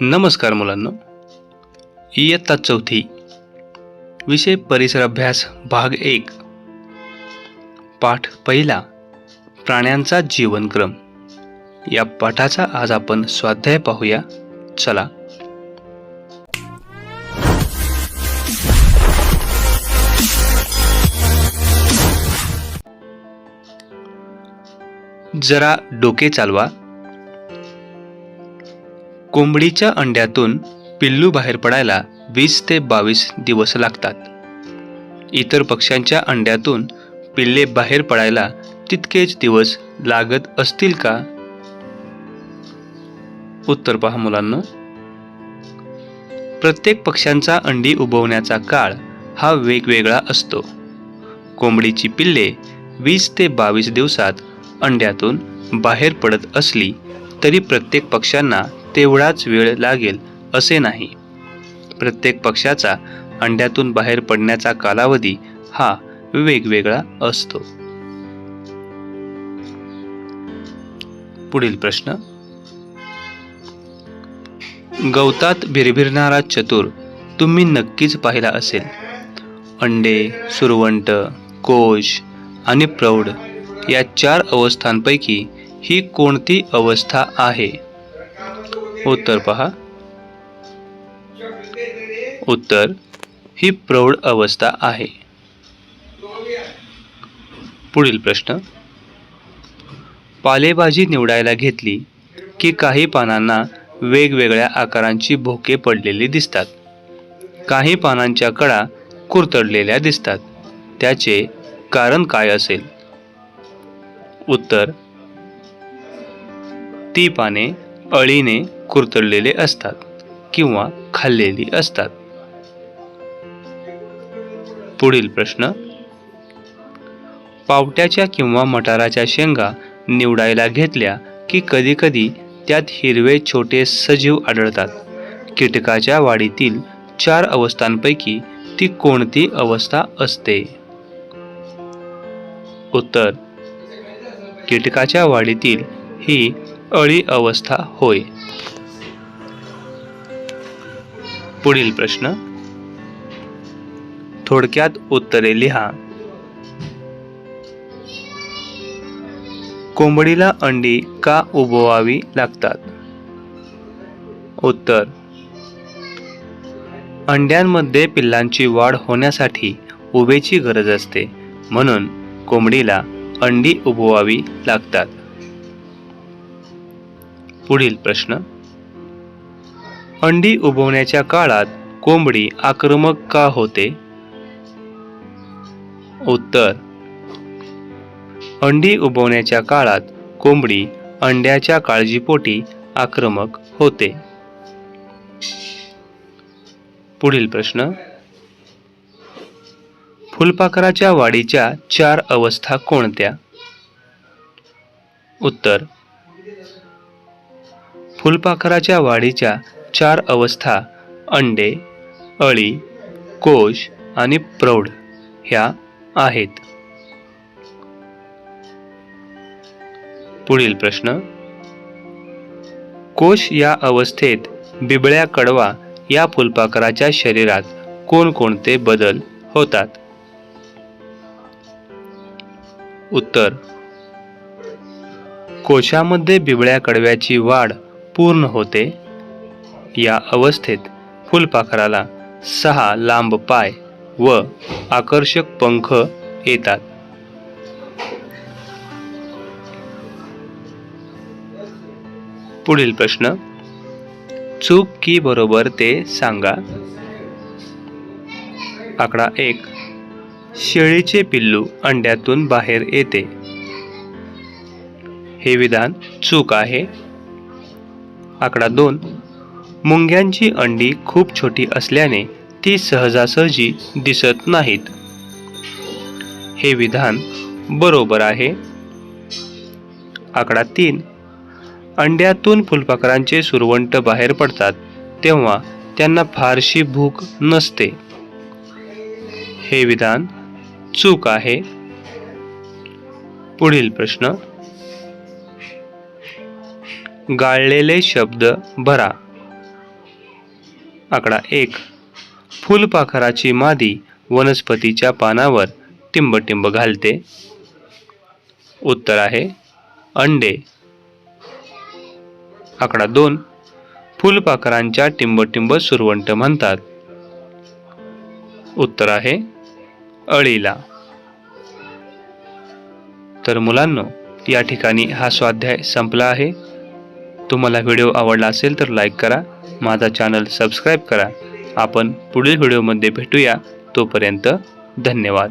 नमस्कार मुलांनो. इयत्ता चौथी. विषय परिसर अभ्यास भाग एक. पाठ पहिला. प्राण्यांचा जीवनक्रम. या पाठाचा आज आपण स्वाध्याय पाहूया. चला. जरा डोके चालवा. कोंबडीच्या अंड्यातून पिल्लू बाहेर पडायला वीस ते बावीस दिवस लागतात. इतर पक्ष्यांच्या अंड्यातून पिल्ले बाहेर पडायला तितकेच दिवस लागत असतील का? उत्तर पहा मुलांना. प्रत्येक पक्ष्यांचा अंडी उबवण्याचा काळ हा वेगवेगळा असतो. कोंबडीची पिल्ले वीस ते बावीस दिवसात अंड्यातून बाहेर पडत असली तरी प्रत्येक पक्ष्यांना तेवढाच वेळ लागेल असे नाही. प्रत्येक पक्षाचा अंड्यातून बाहेर पडण्याचा कालावधी हा वेगवेगळा असतो. पुढील प्रश्न. गवतात भिरभिरणारा चतुर तुम्ही नक्कीच पाहिला असेल. अंडे सुरवंट कोश आणि प्रौढ या चार अवस्थांपैकी ही कोणती अवस्था आहे? उत्तर पहा. उत्तर ही प्रौढ अवस्था आहे. पुढील प्रश्न. पालेभाजी निवडायला घेतली की काही पानांना वेगवेगळ्या आकारांची भोके पडलेली दिसतात. काही पानांच्या कडा कुरतडलेल्या दिसतात. त्याचे कारण काय असेल? उत्तर ती पाने अळीने कुरतडलेले असतात किंवा खाल्लेली असतात. पुढील प्रश्न पावट्याच्या किंवा मटाराच्या शेंगा निवडायला घेतल्या की कधीकधी त्यात हिरवे छोटे सजीव आढळतात. कीटकाच्या वाढीतील चार अवस्थांपैकी ती कोणती अवस्था असते? उत्तर कीटकाच्या वाढीतील ही अळी अवस्था होय. पुढील प्रश्न. थोडक्यात उत्तरे लिहा. कोंबडीला अंडी का उबवावी लागतात? उत्तर अंड्यांमध्ये पिल्लांची वाढ होण्यासाठी उभेची गरज असते म्हणून कोंबडीला अंडी उभवावी लागतात. पुढील प्रश्न अंडी उबवण्याच्या काळात कोंबडी आक्रमक का होते? उत्तर. अंडी उबवण्याच्या काळात कोंबडी अंड्याच्या काळजीपोटी आक्रमक होते. पुढील प्रश्न. फुलपाखराच्या वाढीच्या चार अवस्था कोणत्या? उत्तर. फुलपाखराच्या वाढीच्या चार अवस्था अंडे अळी कोश आणि प्रौढ ह्या आहेत. पुढील प्रश्न. कोश या अवस्थेत बिबळ्या कडवा या फुलपाखराच्या शरीरात कोणकोणते बदल होतात? उत्तर. कोशामध्ये बिबळ्या कडव्याची वाढ पूर्ण होते. या अवस्थेत फुलपाखराला सहा लांब पाय व आकर्षक पंख येतात. पुढील प्रश्न चूक की बरोबर ते सांगा. आकडा एक शेळीचे पिल्लू अंड्यातून बाहेर येते. हे विधान चूक आहे. आकडा दोन मुंग्यांची अंडी खूप छोटी असल्याने ती सहजासहजी दिसत नाहीत. हे विधान बरोबर आहे. आकडा तीन. अंड्यातून फुलपाखरांचे सुरवंट बाहेर पडतात तेव्हा त्यांना फारशी भूक नसते. हे विधान चूक आहे. पुढील प्रश्न. गाळलेले शब्द भरा. आकडा एक. फुलपाखराची मादी वनस्पतीच्या पानावर टिंबटिंब घालते. उत्तर आहे अंडे. आकडा दोन. फुलपाखरांच्या टिंबटिंब सुरवंट म्हणतात. उत्तर आहे अळीला. तर मुलांनो या ठिकाणी हा स्वाध्याय संपला आहे. तुम्हाला व्हिडिओ आवडला असेल तर लाईक करा माझा चॅनल सबस्क्राईब करा. आपण पुढील व्हिडिओमध्ये भेटूया. तोपर्यंत धन्यवाद.